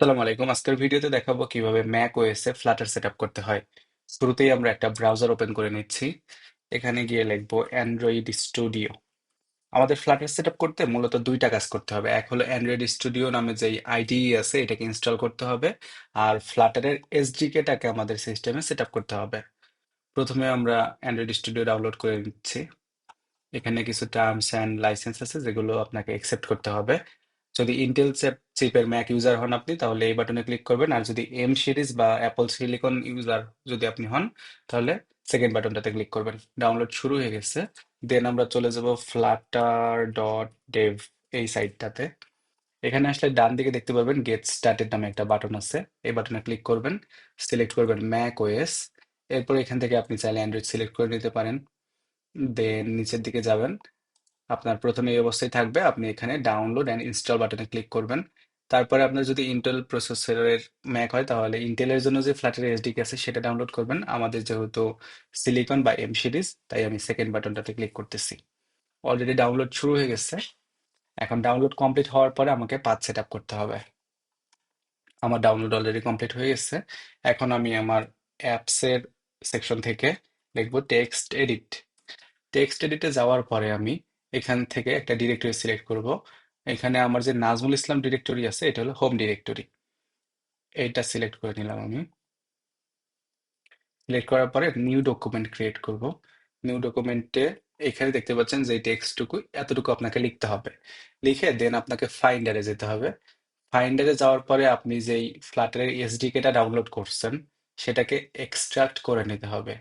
আসসালামু আলাইকুম। আজকের ভিডিওতে দেখাবো কীভাবে ম্যাক ওএস এ ফ্লাটার সেট আপ করতে হয়। শুরুতেই আমরা একটা ব্রাউজার ওপেন করে নিচ্ছি। এখানে গিয়ে লিখব অ্যান্ড্রয়েড স্টুডিও আমাদের ফ্লাটার সেট আপ করতে মূলত দুইটা কাজ করতে হবে। এক হলো অ্যান্ড্রয়েড স্টুডিও নামে যেই আইডিই আছে, এটাকে ইনস্টল করতে হবে। আর ফ্লাটারের এসডিকেটাকে আমাদের সিস্টেমে সেট আপ করতে হবে। প্রথমে আমরা অ্যান্ড্রয়েড স্টুডিও ডাউনলোড করে নিচ্ছি। এখানে কিছু টার্মস অ্যান্ড লাইসেন্স আছে যেগুলো আপনাকে অ্যাকসেপ্ট করতে হবে। যদি ইন্টেল চিপের ম্যাক ইউজার হন আপনি, তাহলে এই বাটনে ক্লিক করবেন। আর যদি এম সিরিজ বা অ্যাপল সিলিকন ইউজার যদি আপনি হন, তাহলে সেকেন্ড বাটনটাতে ক্লিক করবেন। ডাউনলোড শুরু হয়ে গেছে। দেন আমরা চলে যাব ফ্লাটার ডট ডেভ এই সাইটটাতে এখানে আসলে ডান দিকে দেখতে পারবেন গেট স্টার্টেড নামে একটা বাটন আছে। এই বাটনে ক্লিক করবেন সিলেক্ট করবেন ম্যাক ওএস এরপর এখান থেকে আপনি চাইলে অ্যান্ড্রয়েড সিলেক্ট করে নিতে পারেন। দেন নিচের দিকে যাবেন। আপনার প্রথমে এই অবস্থায় থাকবে, আপনি এখানে ডাউনলোড অ্যান্ড ইনস্টল বাটনে ক্লিক করবেন। তারপরে আপনার যদি ইন্টেল প্রসেসরের ম্যাক হয়, তাহলে ইন্টেলের জন্য যে ফ্ল্যাটের এসডিকে আছে, সেটা ডাউনলোড করবেন। আমাদের যেহেতু সিলিকন বা এম সিরিজ তাই আমি সেকেন্ড বাটনটাতে ক্লিক করতেছি। অলরেডি ডাউনলোড শুরু হয়ে গেছে। এখন ডাউনলোড কমপ্লিট হওয়ার পরে আমাকে পাথ সেট আপ করতে হবে। আমার ডাউনলোড অলরেডি কমপ্লিট হয়ে গেছে। এখন আমি আমার অ্যাপসের সেকশন থেকে লিখব টেক্সট এডিট টেক্সট এডিটে যাওয়ার পরে আমি এখান থেকে একটা ডিরেক্টরি সিলেক্ট করব। এখানে আমার যে নাজমুল ইসলাম ডিরেক্টরি আছে, এটা হলো হোম ডিরেক্টরি এইটা সিলেক্ট করে নিলাম আমি। সিলেক্ট করার পরে নিউ ডকুমেন্ট ক্রিয়েট করব। নিউ ডকুমেন্টে এখানে দেখতে পাচ্ছেন যে টেক্সটটুকু এতটুকু আপনাকে লিখতে হবে। লিখে দেন আপনাকে ফাইন্ডারে যেতে হবে। ফাইন্ডারে যাওয়ার পরে আপনি যেই ফ্লাটারের এসডিকেটা ডাউনলোড করছেন, সেটাকে এক্সট্রাক্ট করে নিতে হবে।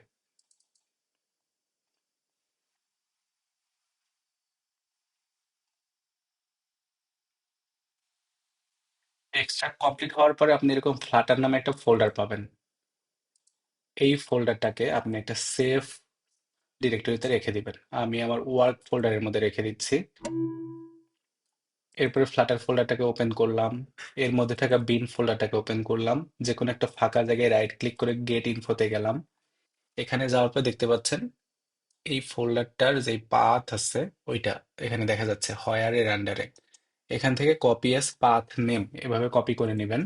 এক্সট্রাক্ট কমপ্লিট হওয়ার পরে আপনি এরকম ফ্লাটার নামে একটা ফোল্ডার পাবেন। এই ফোল্ডারটাকে আপনি একটা সেফ ডিরেক্টরিতে রেখে দিবেন। আমি আমার ওয়ার্ক ফোল্ডারের মধ্যে রেখে দিচ্ছি। এরপরে ফ্লাটার ফোল্ডারটাকে ওপেন করলাম। এর মধ্যে থাকা বিন ফোল্ডারটাকে ওপেন করলাম। যে কোনো একটা ফাঁকা জায়গায় রাইট ক্লিক করে গেট ইনফোতে গেলাম। এখানে যাওয়ার পর দেখতে পাচ্ছেন, এই ফোল্ডারটার যে পাথ আছে, ওইটা এখানে দেখা যাচ্ছে হয়ারের আন্ডারে এখান থেকে কপি এস পাথ নেম এভাবে কপি করে নেবেন।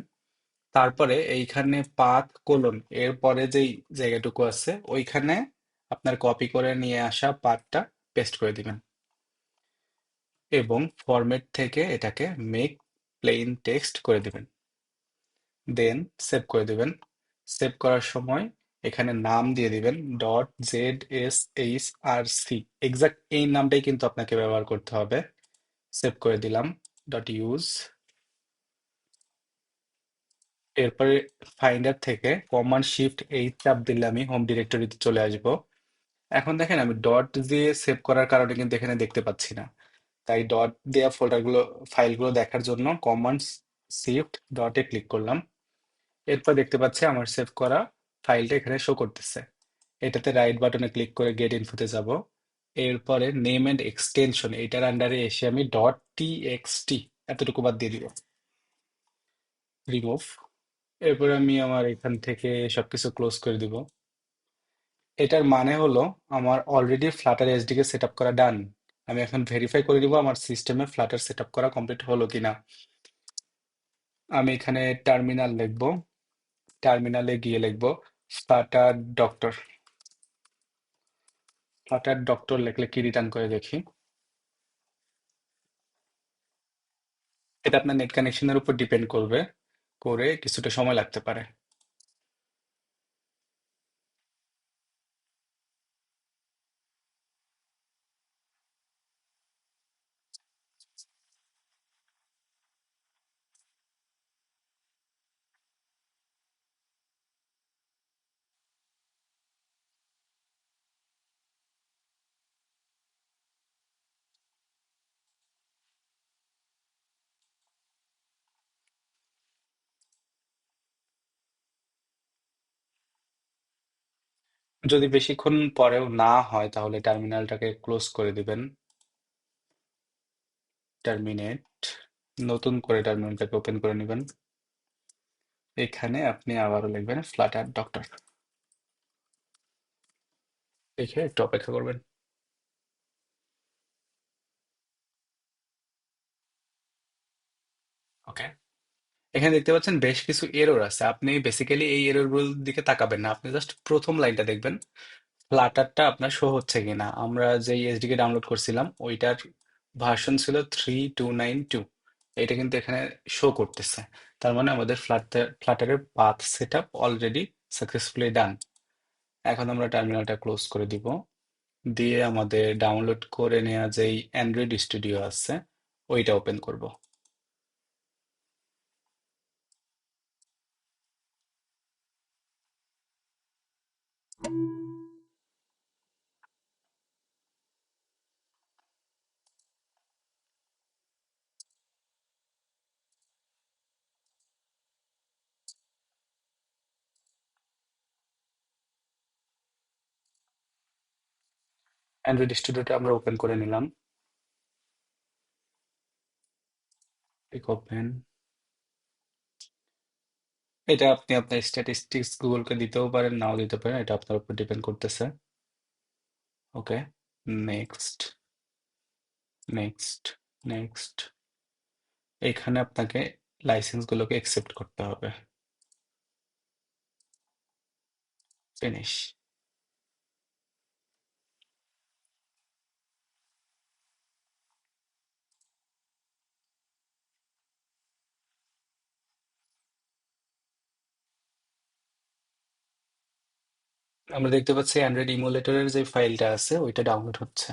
তারপরে এইখানে পাথ কোলন এরপরে যেই জায়গাটুকু আছে, ওইখানে আপনার কপি করে নিয়ে আসা পাথটা পেস্ট করে দিবেন। এবং ফরম্যাট থেকে এটাকে মেক প্লেন টেক্সট করে দিবেন। দেন সেভ করে দিবেন। সেভ করার সময় এখানে নাম দিয়ে দিবেন dot Z S H R C exact এই নামটাই কিন্তু আপনাকে ব্যবহার করতে হবে। সেভ করে দিলাম। ডট ইউজ এরপরে ফাইন্ডার থেকে কমান্ড শিফট এই চাপ দিলে আমি হোম ডিরেক্টরিতে চলে আসব। এখন দেখেন আমি ডট দিয়ে সেভ করার কারণে কিন্তু এখানে দেখতে পাচ্ছি না। তাই ডট দেওয়া ফোল্ডারগুলো ফাইলগুলো দেখার জন্য কমান্ড শিফট ডটে ক্লিক করলাম। এরপর দেখতে পাচ্ছি আমার সেভ করা ফাইলটা এখানে শো করতেছে। এটাতে রাইট বাটনে ক্লিক করে গেট ইনফোতে যাব। এরপরে নেম এন্ড এক্সটেনশন এটার আন্ডারে এসে আমি ডট টি এক্স টি এতটুকু বাদ দিয়ে দিব। রিমুভ এরপরে আমি আমার এখান থেকে সবকিছু ক্লোজ করে দিব। এটার মানে হলো আমার already Flutter SDK set up করা ডান আমি এখন ভেরিফাই করে দিব আমার সিস্টেমে ফ্লাটার সেট আপ করা কমপ্লিট হলো কিনা। আমি এখানে টার্মিনাল লিখব। টার্মিনালে গিয়ে লিখব ফ্লাটার ডক্টর ফ্লাটার ডক্টর লেখলে কি রিটার্ন করে দেখি? এটা আপনার নেট কানেকশনের উপর ডিপেন্ড করবে, করে কিছুটা সময় লাগতে পারে। যদি বেশিক্ষণ পরেও না হয়, তাহলে টার্মিনালটাকে ক্লোজ করে দিবেন। টার্মিনেট নতুন করে টার্মিনালটাকে ওপেন করে নেবেন। এখানে আপনি আবারও লিখবেন ফ্লাটার ডক্টর দেখে একটু অপেক্ষা করবেন ওকে এখানে দেখতে পাচ্ছেন বেশ কিছু এরর আছে। আপনি বেসিক্যালি এই এররগুলোর দিকে তাকাবেন না। আপনি জাস্ট প্রথম লাইনটা দেখবেন ফ্লাটারটা আপনার শো হচ্ছে কিনা। আমরা যে এসডিকে ডাউনলোড করছিলাম, ওইটার ভার্সন ছিল থ্রি টু নাইন টু এটা কিন্তু এখানে শো করতেছে। তার মানে আমাদের Flutter ফ্লাটারের path set up already successfully done এখন আমরা টার্মিনালটা ক্লোজ করে দিব। দিয়ে আমাদের ডাউনলোড করে নেওয়া যেই অ্যান্ড্রয়েড স্টুডিও আছে, ওইটা ওপেন করব। অ্যান্ড্রয়েড স্টুডিওটা আমরা ওপেন করে নিলাম। ক্লিক ওপেন এটা আপনি আপনার স্ট্যাটিস্টিক্স গুগলকে দিতেও পারেন, নাও দিতে পারেন, এটা আপনার উপর ডিপেন্ড করতেছে। ওকে নেক্সট নেক্সট নেক্সট এখানে আপনাকে লাইসেন্সগুলোকে অ্যাকসেপ্ট করতে হবে। ফিনিশ আমরা দেখতে পাচ্ছি অ্যান্ড্রয়েড ইমুলেটরের যে ফাইলটা আছে ওইটা ডাউনলোড হচ্ছে।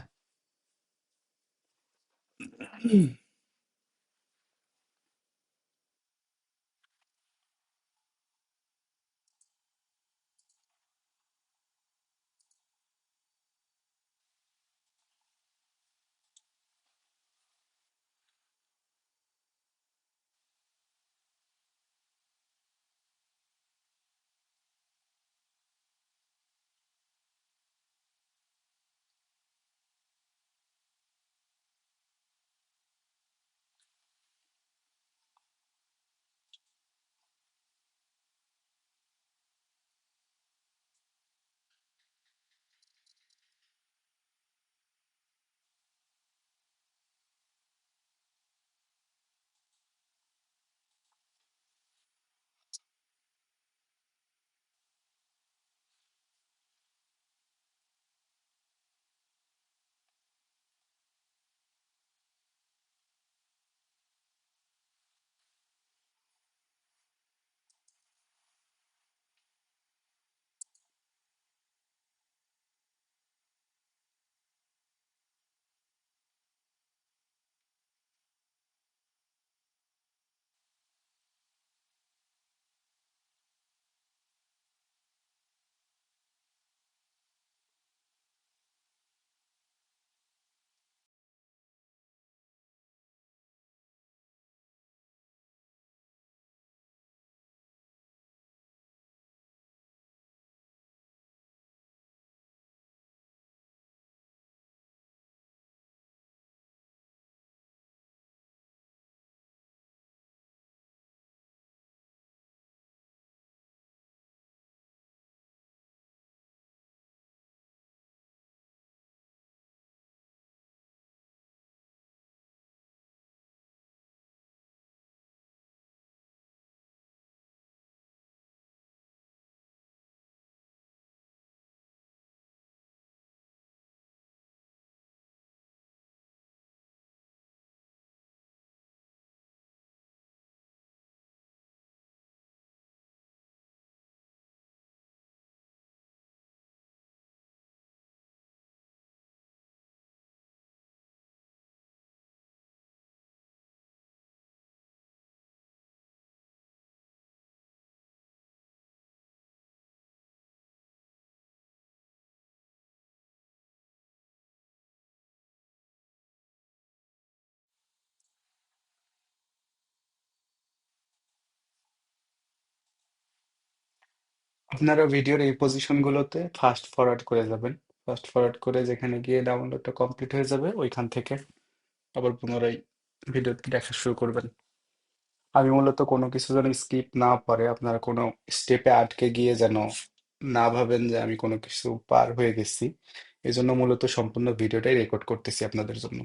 আপনারা ভিডিওর এই পজিশনগুলোতে ফাস্ট ফরওয়ার্ড করে যাবেন। ফাস্ট ফরওয়ার্ড করে যেখানে গিয়ে ডাউনলোডটা কমপ্লিট হয়ে যাবে, ওইখান থেকে আবার পুনরায় ভিডিও দেখা শুরু করবেন। আমি মূলত কোনো কিছু যেন স্কিপ না পড়ে আপনারা কোনো স্টেপে আটকে গিয়ে যেন না ভাবেন যে আমি কোনো কিছু পার হয়ে গেছি এই জন্য মূলত সম্পূর্ণ ভিডিওটাই রেকর্ড করতেছি আপনাদের জন্য।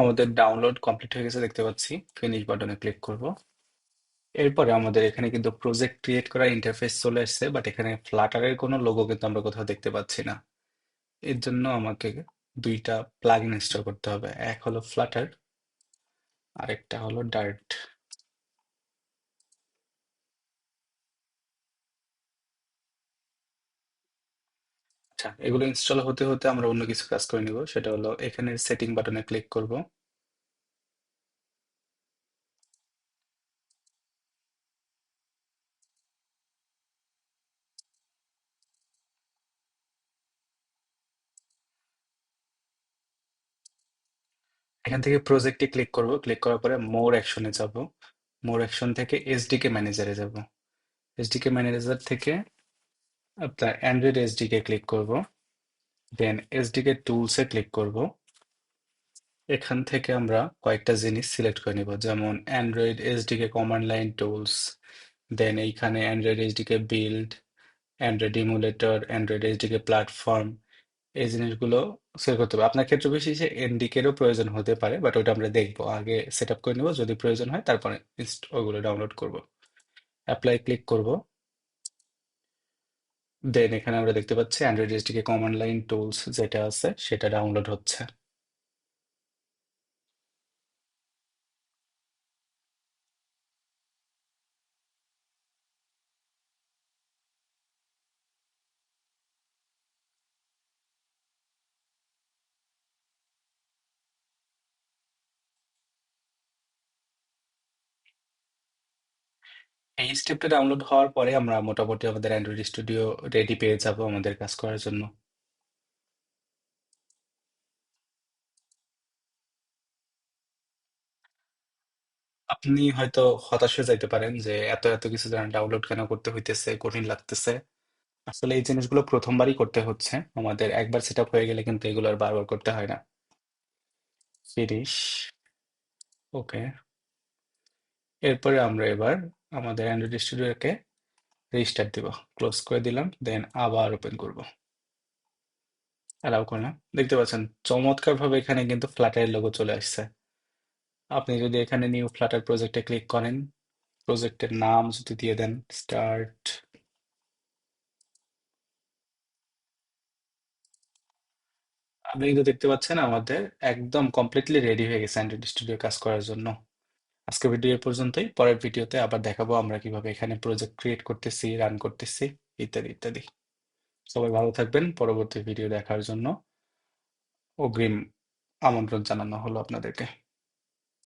আমাদের ডাউনলোড কমপ্লিট হয়ে গেছে, দেখতে পাচ্ছি। ফিনিশ বাটনে ক্লিক করব। এরপরে আমাদের এখানে কিন্তু প্রজেক্ট ক্রিয়েট করার ইন্টারফেস চলে এসেছে বাট এখানে ফ্লাটারের কোনো লোগো কিন্তু আমরা কোথাও দেখতে পাচ্ছি না। এর জন্য আমাকে দুইটা প্লাগ ইনস্টল করতে হবে। এক হলো ফ্লাটার আরেকটা হলো ডার্ট আচ্ছা এগুলো ইনস্টল হতে হতে আমরা অন্য কিছু কাজ করে নিব। সেটা হলো এখানে সেটিং বাটনে ক্লিক করব। এখান থেকে প্রজেক্টে ক্লিক করব। ক্লিক করার পরে মোর অ্যাকশনে যাব। মোর অ্যাকশন থেকে এসডিকে ম্যানেজারে যাব। এসডিকে ম্যানেজার থেকে আপনার অ্যান্ড্রয়েড এসডিকে ক্লিক করব দেন এসডিকে টুলসে ক্লিক করব এখান থেকে আমরা কয়েকটা জিনিস সিলেক্ট করে নিব যেমন Android SDK command line tools then এইখানে Android SDK build Android emulator Android SDK platform এই জিনিসগুলো সেট করতে হবে। আপনার ক্ষেত্রে বেশি যে এনডিকেরও প্রয়োজন হতে পারে বাট ওটা আমরা দেখব। আগে সেট আপ করে নেব, যদি প্রয়োজন হয় তারপরে ওগুলো ডাউনলোড করব। অ্যাপ্লাই ক্লিক করব। দেন এখানে আমরা দেখতে পাচ্ছি Android SDK command line tools যেটা আছে, সেটা ডাউনলোড হচ্ছে। এই স্টেপটা ডাউনলোড হওয়ার পরে আমরা মোটামুটি আমাদের অ্যান্ড্রয়েড স্টুডিও রেডি পেয়ে যাব আমাদের কাজ করার জন্য। আপনি হয়তো হতাশ হয়ে যাইতে পারেন যে এত এত কিছু ডাউনলোড কেন করতে হইতেছে, কঠিন লাগতেছে। আসলে এই জিনিসগুলো প্রথমবারই করতে হচ্ছে। আমাদের একবার সেট আপ হয়ে গেলে কিন্তু এগুলো আর বারবার করতে হয় না। ফিনিশ ওকে এরপরে আমরা এবার আমাদের অ্যান্ড্রয়েড স্টুডিওকে রিস্টার্ট দিব। ক্লোজ করে দিলাম দেন আবার ওপেন করব। অ্যালাউ করলাম। দেখতে পাচ্ছেন, চমৎকারভাবে এখানে কিন্তু ফ্ল্যাটারের লোগো চলে আসছে। আপনি যদি এখানে নিউ ফ্ল্যাটার প্রজেক্টে ক্লিক করেন প্রজেক্টের নাম যদি দিয়ে দেন স্টার্ট আপনি কিন্তু দেখতে পাচ্ছেন আমাদের একদম কমপ্লিটলি রেডি হয়ে গেছে অ্যান্ড্রয়েড স্টুডিও কাজ করার জন্য। আজকে ভিডিও পর্যন্তই। পরের ভিডিওতে আবার দেখাবো আমরা কীভাবে এখানে প্রজেক্ট ক্রিয়েট করতেছি রান করতেছি, ইত্যাদি ইত্যাদি। সবাই ভালো থাকবেন। পরবর্তী ভিডিও দেখার জন্য অগ্রিম আমন্ত্রণ জানানো হলো আপনাদেরকে।